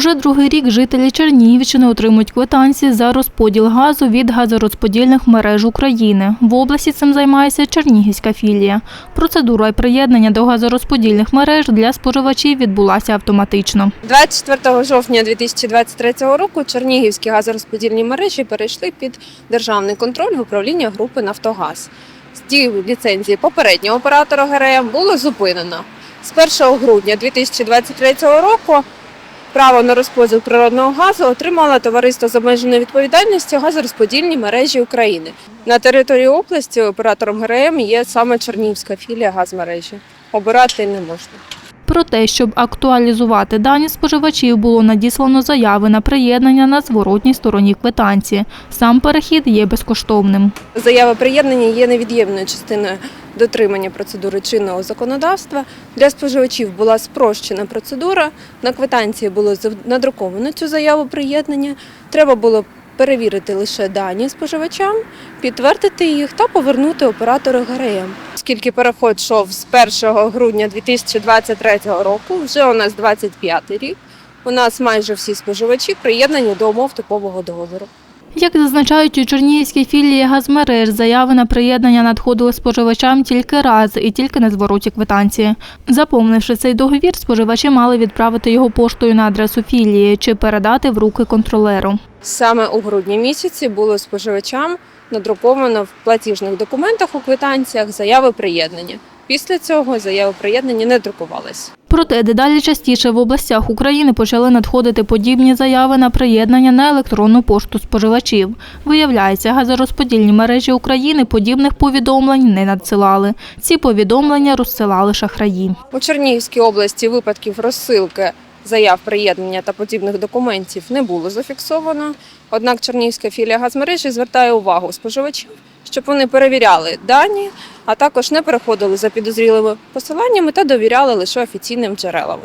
Уже другий рік жителі Чернігівщини отримують квитанції за розподіл газу від газорозподільних мереж України. В області цим займається Чернігівська філія. Процедура приєднання до газорозподільних мереж для споживачів відбулася автоматично. 24 жовтня 2023 року Чернігівські газорозподільні мережі перейшли під державний контроль в управління групи Нафтогаз. З ліцензії попереднього оператора ГРМ було зупинено. З 1 грудня 2023 року право на розподіл природного газу отримало товариство з обмеженою відповідальністю газорозподільні мережі України. На території області оператором ГРМ є саме Чернігівська філія газмережі. Обирати не можна. Про те, щоб актуалізувати дані споживачів, було надіслано заяви на приєднання на зворотній стороні квитанції. Сам перехід є безкоштовним. Заява приєднання є невід'ємною частиною дотримання процедури чинного законодавства. Для споживачів була спрощена процедура. На квитанції було надруковано цю заяву приєднання. Треба було перевірити лише дані споживачам, підтвердити їх та повернути оператору ГРМ. Оскільки переход йшов з 1 грудня 2023 року, вже у нас 25 рік. У нас майже всі споживачі приєднані до умов типового договору. Як зазначають у Чернігівській філії газмереж, заяви на приєднання надходили споживачам тільки раз і тільки на звороті квитанції. Заповнивши цей договір, споживачі мали відправити його поштою на адресу філії чи передати в руки контролеру. Саме у грудні місяці було споживачам надруковано в платіжних документах у квитанціях заяви приєднання. Після цього заяви приєднання не друкувалися. Проте дедалі частіше в областях України почали надходити подібні заяви на приєднання на електронну пошту споживачів. Виявляється, газорозподільні мережі України подібних повідомлень не надсилали. Ці повідомлення розсилали шахраї. У Чернігівській області випадків розсилки заяв приєднання та подібних документів не було зафіксовано. Однак Чернігівська філія газмережі звертає увагу споживачів, щоб вони перевіряли дані, а також не переходили за підозрілими посиланнями та довіряли лише офіційним джерелам.